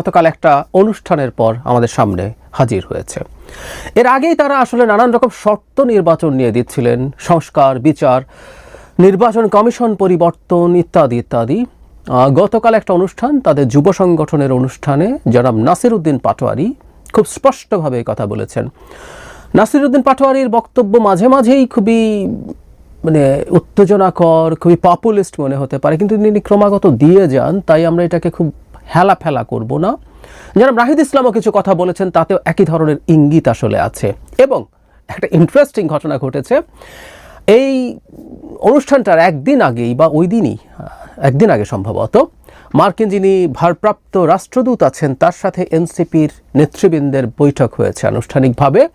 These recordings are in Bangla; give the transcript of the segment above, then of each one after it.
গতকাল একটা অনুষ্ঠানের পর আমাদের সামনে হাজির হয়েছে। এর আগেই তারা আসলে নানান রকম শর্ত নির্বাচন নিয়ে দিচ্ছিলেন। সংস্কার, বিচার, নির্বাচন কমিশন পরিবর্তন ইত্যাদি ইত্যাদি। গতকাল একটা অনুষ্ঠান, তাদের যুব সংগঠনের অনুষ্ঠানে জনাব নাসির উদ্দিন পাটোয়ারি খুব স্পষ্টভাবে কথা বলেছেন। নাসির উদ্দিন পাটোয়ারির বক্তব্য মাঝে মাঝেই খুবই মানে উত্তেজনাকর, খুবই পপুলিস্ট মনে হতে পারে, কিন্তু তিনি ক্রমাগত দিয়ে যান, তাই আমরা এটাকে খুব হেলা ফেলা করব না। যারা রাহিদ ইসলামও কিছু কথা বলেছেন, তাতেও একই ধরনের ইঙ্গিত আসলে আছে। এবং একটা ইন্টারেস্টিং ঘটনা ঘটেছে। এই অনুষ্ঠানটার একদিন আগেই বা ওই দিনই, একদিন আগে সম্ভবত, মার্কিন যিনি ভারপ্রাপ্ত রাষ্ট্রদূত আছেন, তার সাথে এনসিপির নেতৃবৃন্দের বৈঠক হয়েছে আনুষ্ঠানিকভাবে।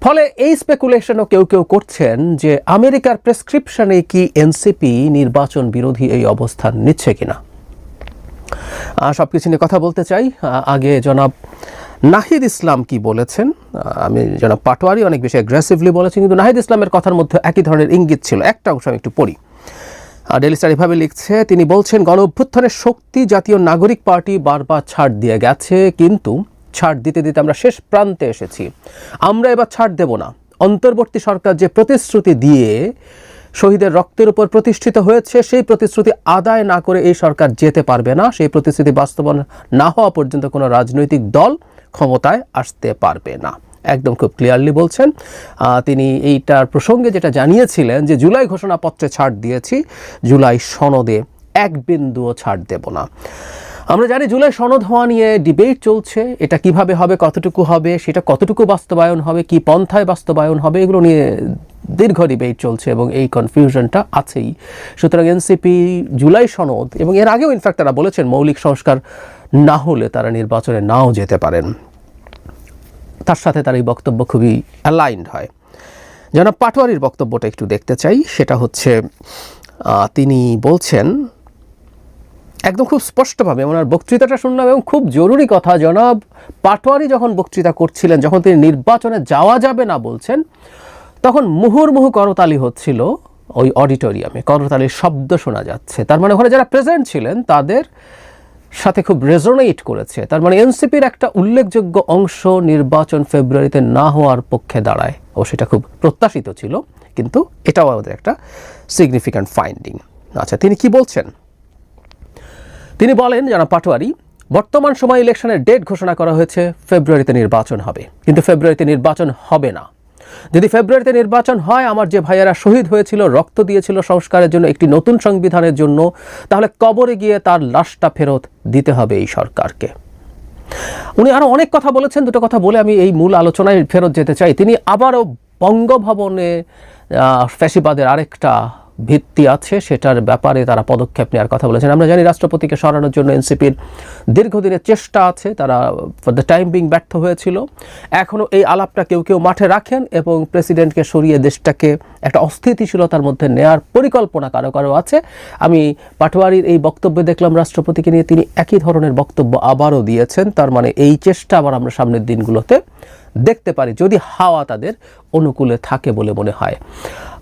ফলে এই স্পেকুলেশনও কেউ কেউ করছেন যে আমেরিকার প্রেসক্রিপশনে কি এনসিপি নির্বাচন বিরোধী এই অবস্থান নিচ্ছে কিনা। সব কিছু নিয়ে কথা বলতে চাই। আগে জনাব নাহিদ ইসলাম কি বলেছেন? আমি জনাব পাটোয়ারি অনেক বেশি অ্যাগ্রেসিভলি বলেছেন, কিন্তু নাহিদ ইসলামের কথার মধ্যে একই ধরনের ইঙ্গিত ছিল। একটা অংশ আমি একটু পড়ি। আর ডেলি স্টার এভাবে লিখছে, তিনি বলছেন, গণ অভ্যুত্থানের শক্তি জাতীয় নাগরিক পার্টি বারবার ছাড় দিয়ে গেছে, কিন্তু ছাড় দিতে দিতে আমরা শেষ প্রান্তে এসেছি। আমরা এবার ছাড় দেব না। অন্তর্বর্তী সরকার যে প্রতিশ্রুতি দিয়ে শহীদের রক্তের উপর প্রতিষ্ঠিত হয়েছে, সেই প্রতিশ্রুতি আদায় না করে এই সরকার যেতে পারবে না, সেই প্রতিশ্রুতি বাস্তবায়ন না হওয়া পর্যন্ত কোনো রাজনৈতিক দল ক্ষমতায় আসতে পারবে না। একদম খুব ক্লিয়ারলি বলছেন। তিনি এইটার প্রসঙ্গে যেটা জানিয়েছিলেন যে, জুলাই ঘোষণাপত্রে ছাড় দিয়েছি, জুলাই সনদে এক বিন্দুও ছাড় দেব না। আমরা জানি জুলাই সনদ হওয়া নিয়ে ডিবেট চলছে, এটা কীভাবে হবে, কতটুকু হবে, সেটা কতটুকু বাস্তবায়ন হবে, কি পন্থায় বাস্তবায়ন হবে, এগুলো নিয়ে দীর্ঘ ডিবেট চলছে এবং এই কনফিউশনটা আছেই। সুতরাং এনসিপি জুলাই সনদ এবং এর আগেও ইনফ্যাক্ট তারা বলেছেন মৌলিক সংস্কার না হলে তারা নির্বাচনে নাও যেতে পারেন। তার সাথে তার এই বক্তব্য খুবই অ্যালাইন্ড হয়। জনাব পাটোয়ারির বক্তব্যটা একটু দেখতে চাই, সেটা হচ্ছে তিনি বলছেন, একদম খুব স্পষ্টভাবে, ওনার বক্তৃতাটা শুনলাম এবং খুব জরুরি কথা, জনাব পাটোয়ারি যখন বক্তৃতা করছিলেন, যখন তিনি নির্বাচনে যাওয়া যাবে না বলছেন তখন মুহুর্মুহু করতালি হচ্ছিল ওই অডিটোরিয়ামে। করতালির শব্দ শোনা যাচ্ছে। তার মানে ওখানে যারা প্রেজেন্ট ছিলেন, তাদের সাথে খুব রেজোনেট করেছে। তার মানে এনসিপির একটা উল্লেখযোগ্য অংশ নির্বাচন ফেব্রুয়ারিতে না হওয়ার পক্ষে দাঁড়ায়। ও সেটা খুব প্রত্যাশিত ছিল, কিন্তু এটাও আমাদের একটা সিগনিফিক্যান্ট ফাইন্ডিং আচ্ছা তিনি কি বলছেন? তিনি বলেন যারা পাটোয়ারি, বর্তমান সময় ইলেকশনের ডেট ঘোষণা করা হয়েছে, ফেব্রুয়ারিতে নির্বাচন হবে। কিন্তু ফেব্রুয়ারিতে নির্বাচন হবে না। যদি ফেব্রুয়ারিতে নির্বাচন হয়, আমার যে ভাইয়েরা শহীদ হয়েছিল, রক্ত দিয়েছিল সংস্কারের জন্য একটি নতুন সংবিধানের জন্য, তাহলে কবরে গিয়ে তার লাশটা ফেরত দিতে হবে এই সরকারকে। উনি আরও অনেক কথা বলেছেন, দুটো কথা বলে আমি এই মূল আলোচনায় ফেরত যেতে চাই। তিনি আবারও বঙ্গভবনে ফ্যাসিবাদের আরেকটা ভিত্তি আছে, সেটার ব্যাপারে তারা পদক্ষেপ নেওয়ার কথা বলেছেন। আমরা জানি রাষ্ট্রপতিকে সরানোর জন্য এনসিপির দীর্ঘদিনের চেষ্টা আছে, তারা ফর দ্য টাইম বিং ব্যর্থ হয়েছিল। এখনও এই আলাপটা কেউ কেউ মাঠে রাখেন এবং প্রেসিডেন্টকে সরিয়ে দেশটাকে একটা অস্থিতিশীলতার মধ্যে নেয়ার পরিকল্পনা কারও কারও আছে। আমি পাটোয়ারির এই বক্তব্যে দেখলাম, রাষ্ট্রপতিকে নিয়ে তিনি একই ধরনের বক্তব্য আবারও দিয়েছেন, তার মানে এই চেষ্টা আবার আমরা সামনের দিনগুলোতে দেখতে পারি, যদি হাওয়া তাদের অনুকূলে থাকে বলে মনে হয়।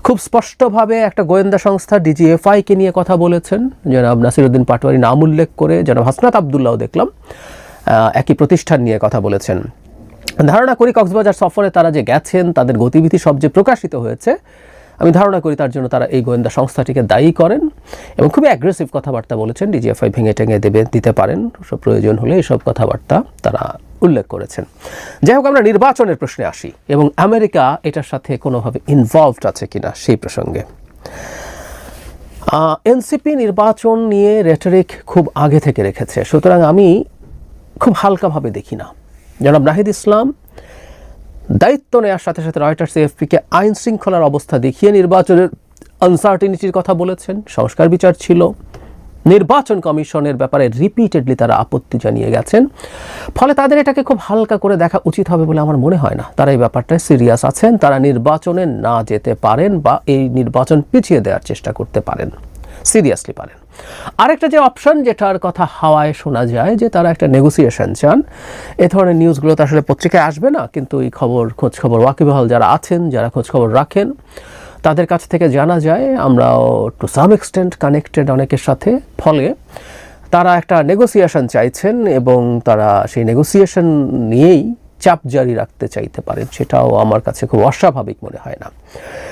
খুব স্পষ্টভাবে একটা গোয়েন্দা সংস্থা ডিজিএফআইকে নিয়ে কথা বলেছেন। জনাব নাসিরুদ্দিন পাটোয়ারি নাম উল্লেখ করে জনাব হাসনাত আবদুল্লাহ দেখলাম একই প্রতিষ্ঠান নিয়ে কথা বলেছেন। ধারণা করি কক্সবাজার সফরে তারা যে গেছেন, তাদের গতিবিধি সব যে প্রকাশিত হয়েছে। আমি ধারণা করি তার জন্য তারা এই গোয়েন্দা সংস্থাটিকে দায়ী করেন এবং খুবই অ্যাগ্রেসিভ কথাবার্তা বলেছেন ডিজিএফআই ভেঙে টেঙে দেবে, দিতে পারেন সব প্রয়োজন হলে এইসব কথাবার্তা তারা উল্লেখ করেছেন। যাই হোক, আমরা নির্বাচনের প্রশ্নে আসি এবং আমেরিকা এটার সাথে কোনোভাবে ইনভলভড আছে কিনা সেই প্রসঙ্গে। এনসিপি নির্বাচন নিয়ে রেটরিক খুব আগে থেকে রেখেছে, সুতরাং আমি খুব হালকাভাবে দেখি না। জনাব নাহিদ ইসলাম দায়িত্ব নেওয়ার সাথে সাথে রয়টার্স এফপিকে আইন শৃঙ্খলার অবস্থা দেখিয়ে নির্বাচনের আনসার্টিনিটির কথা বলেছেন। সংস্কার বিচার ছিল। নির্বাচন কমিশনের ব্যাপারে রিপিটেডলি তারা আপত্তি জানিয়ে গেছেন। ফলে তাদের এটাকে খুব হালকা করে দেখা উচিত হবে বলে আমার মনে হয় না। তারা এই ব্যাপারটায় সিরিয়াস আছেন। তারা নির্বাচনে না যেতে পারেন বা এই নির্বাচন পিছিয়ে দেওয়ার চেষ্টা করতে পারেন। সিরিয়াসলি পারেন। আরেকটা যে অপশন যেটার কথা হাওয়ায় শোনা যায় যে তারা একটা নেগোসিয়েশন চান, এ ধরনের নিউজগুলো তো আসলে পত্রিকায় আসবে না, কিন্তু এই খবর খোঁজ খবর ওয়াকিবহাল যারা আছেন, যারা খোঁজ খবর রাখেন, তাদের কাছ থেকে জানা যায়, আমরাও টু সাম এক্সটেন্ট কানেক্টেড অনেকের সাথে, ফলে তারা একটা নেগোসিয়েশন চাইছেন এবং তারা সেই নেগোসিয়েশন নিয়েই চাপ জারি রাখতে চাইতে পারেন সেটাও আমার কাছে খুব অস্বাভাবিক মনে হয় না।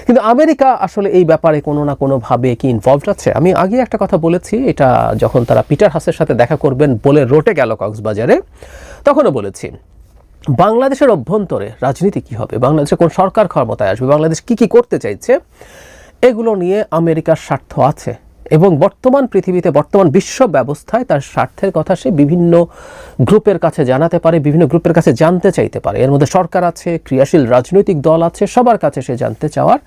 কিন্তু আমেরিকা আসলে এই ব্যাপারে কোনো না কোনোভাবে কি ইনভলভড আছে? আমি আগে একটা কথা বলেছি, এটা যখন তারা পিটার হাসের সাথে দেখা করবেন বলে রোটে গেল কক্সবাজারে, তখনও বলেছি, বাংলাদেশের অভ্যন্তরে রাজনীতি কি হবে? বাংলাদেশে কোন সরকার ক্ষমতায় আসবে? বাংলাদেশ কি কি করতে চাইছে? এগুলো নিয়ে আমেরিকার স্বার্থ আছে। এবং বর্তমান পৃথিবীতে বর্তমান বিশ্ব ব্যবস্থায় তার স্বার্থের কথা সে বিভিন্ন গ্রুপের কাছে জানাতে পারে, বিভিন্ন গ্রুপের কাছে জানতে চাইতে পারে। এর মধ্যে সরকার আছে, ক্রিয়াশীল রাজনৈতিক দল আছে, সবার কাছে সে জানতে চাওয়ার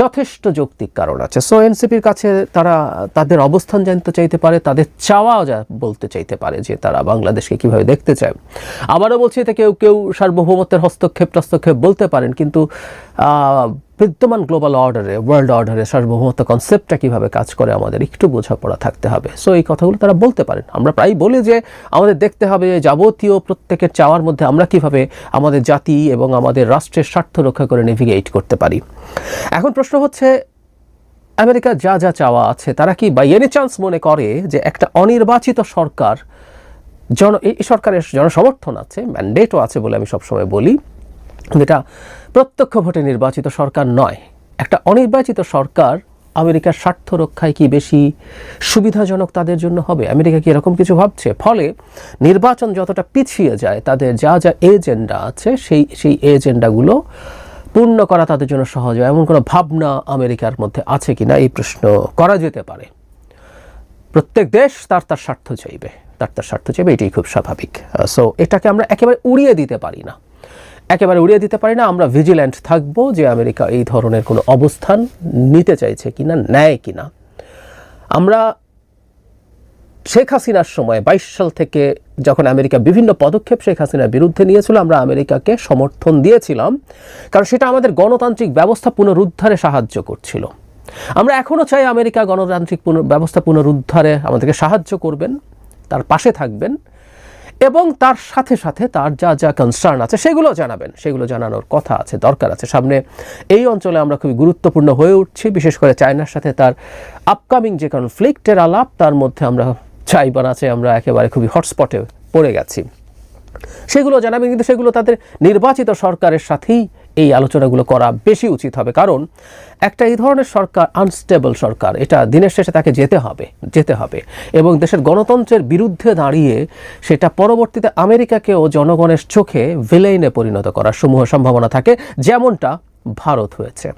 যথেষ্ট যৌক্তিক কারণ আছে। সো এনসিপির কাছে তারা তাদের অবস্থান জানতে চাইতে পারে, তাদের চাওয়াও যা বলতে চাইতে পারে যে তারা বাংলাদেশকে কীভাবে দেখতে চায়। আবারও বলছি, এতে কেউ কেউ সার্বভৌমত্বের হস্তক্ষেপ, টস্তক্ষেপ বলতে পারেন, কিন্তু বিদ্যমান গ্লোবাল অর্ডারে ওয়ার্ল্ড অর্ডারে সার্বভৌমত্ব কনসেপ্টটা কীভাবে কাজ করে আমাদের একটু বোঝাপড়া থাকতে হবে। সো এই কথাগুলো তারা বলতে পারেন। আমরা প্রায় বলি যে, আমাদের দেখতে হবে যাবতীয় প্রত্যেকের চাওয়ার মধ্যে আমরা কীভাবে আমাদের জাতি এবং আমাদের রাষ্ট্রের স্বার্থ রক্ষা করে নেভিগেট করতে পারি। এখন প্রশ্ন হচ্ছে, আমেরিকা যা যা চাওয়া আছে, তারা কি বাই এনি চান্স মনে করে যে একটা অনির্বাচিত সরকার, জন, এই সরকারের জনসমর্থন আছে ম্যান্ডেটও আছে বলে আমি সবসময় বলি। যেটা প্রত্যক্ষ ভোটে নির্বাচিত সরকার নয়। একটা অনির্বাচিত সরকার আমেরিকার স্বার্থ রক্ষায় কি বেশি সুবিধাজনক তাদের জন্য হবে? আমেরিকা কি এরকম কিছু ভাবছে? ফলে নির্বাচন যতটা পিছিয়ে যায়, তাদের যা যা এজেন্ডা আছে, সেই সেই এজেন্ডাগুলো পূর্ণ করা তাদের জন্য সহজ হয়। এমন কোনো ভাবনা আমেরিকার মধ্যে আছে কি না এই প্রশ্ন করা যেতে পারে। প্রত্যেক দেশ তার তার স্বার্থ চাইবে। তার তার স্বার্থ চাইবে, এটাই খুব স্বাভাবিক। সো এটাকে আমরা একেবারে উড়িয়ে দিতে পারি না। একেবারে উড়িয়ে দিতে পারি না, আমরা ভিজিল্যান্ট থাকব যে আমেরিকা এই ধরনের কোনো অবস্থান নিতে চাইছে কিনা, নেয় কিনা। আমরা শেখ হাসিনার সময় বাইশ সাল থেকে যখন আমেরিকা বিভিন্ন পদক্ষেপ শেখ হাসিনার বিরুদ্ধে নিয়েছিল, আমরা আমেরিকাকে সমর্থন দিয়েছিলাম, কারণ সেটা আমাদের গণতান্ত্রিক ব্যবস্থা পুনরুদ্ধারে সাহায্য করছিল। আমরা এখনও চাই আমেরিকা গণতান্ত্রিক পুনর- ব্যবস্থা পুনরুদ্ধারে আমাদেরকে সাহায্য করবেন, তার পাশে থাকবেন। এবং তার সাথে সাথে তার যা যা কনসার্ন আছে সেগুলো জানাবেন। সেগুলো জানানোর কথা আছে, দরকার আছে। সামনে এই অঞ্চলে আমরা খুবই গুরুত্বপূর্ণ হয়ে উঠছি, বিশেষ করে চায়নার সাথে তার আপকামিং যে কনফ্লিক্টের আলাপ, তার মধ্যে আমরা চাইবার আছে, আমরা একেবারে খুবই হটস্পটে পড়ে গেছি। সেগুলো জানাবেন, কিন্তু সেগুলো তাদের নির্বাচিত সরকারের সাথেই এই আলোচনাগুলো করা বেশি উচিত হবে। কারণ একটা এই ধরনের সরকার আনস্টেবল সরকার, এটা দিনের শেষে তাকে যেতে হবে যেতে হবে। এবং দেশের গণতন্ত্রের বিরুদ্ধে দাঁড়িয়ে সেটা পরবর্তীতে আমেরিকাকেও জনগণের চোখে ভিলেইনে পরিণত করার সমূহ সম্ভাবনা থাকে, যেমনটা ভারত হয়েছে।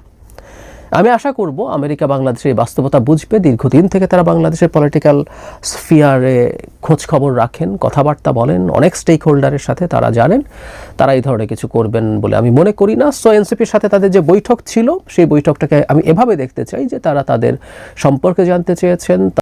আমি আশা করব আমেরিকা বাংলাদেশের এই বাস্তবতা বুঝবে। দীর্ঘদিন থেকে তারা বাংলাদেশের পলিটিক্যাল স্ফিয়ারে খোঁজ খবর রাখেন, কথাবার্তা বলেন, অনেক স্টেক হোল্ডারের সাথে তারা জানেন, তারা এই ধরনের কিছু করবেন বলে আমি মনে করি না। সো এনসিপির সাথে তাদের যে বৈঠক ছিল, সেই বৈঠকটাকে আমি এভাবে দেখতে চাই যে তারা তাদের সম্পর্কে জানতে চেয়েছেন